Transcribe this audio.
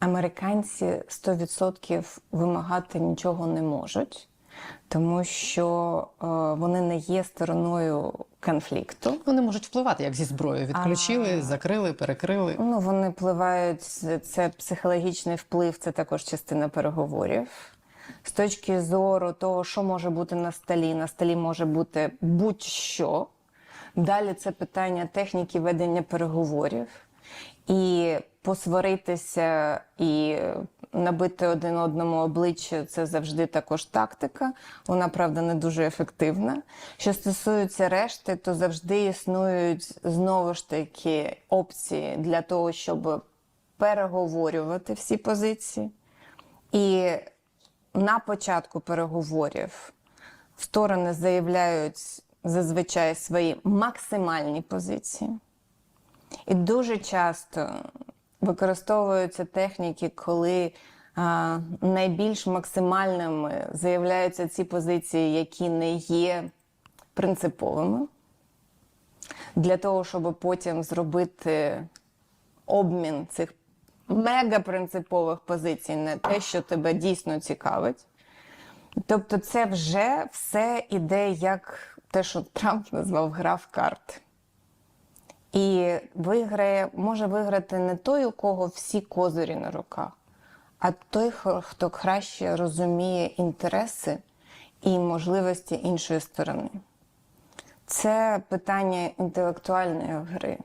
американці 100% вимагати нічого не можуть, тому що е, вони не є стороною конфлікту. Вони можуть впливати як зі зброєю. Відключили, А. закрили, перекрили. Ну, вони впливають, це психологічний вплив, це також частина переговорів. З точки зору того, що може бути на столі, на столі може бути будь-що. Далі це питання техніки ведення переговорів. І посваритися і набити один одному обличчя це завжди також тактика. Вона, правда, не дуже ефективна. Що стосується решти, то завжди існують знову ж таки опції для того, щоб переговорювати всі позиції. І на початку переговорів сторони заявляють зазвичай свої максимальні позиції. І дуже часто використовуються техніки, коли а, найбільш максимальними заявляються ці позиції, які не є принциповими, для того, щоб потім зробити обмін цих мегапринципових позицій на те, що тебе дійсно цікавить. Тобто, це вже все іде як те, що Трамп назвав гра в карти. Виграє, може виграти не той, у кого всі козирі на руках, а той, хто краще розуміє інтереси і можливості іншої сторони. Це питання інтелектуальної гри.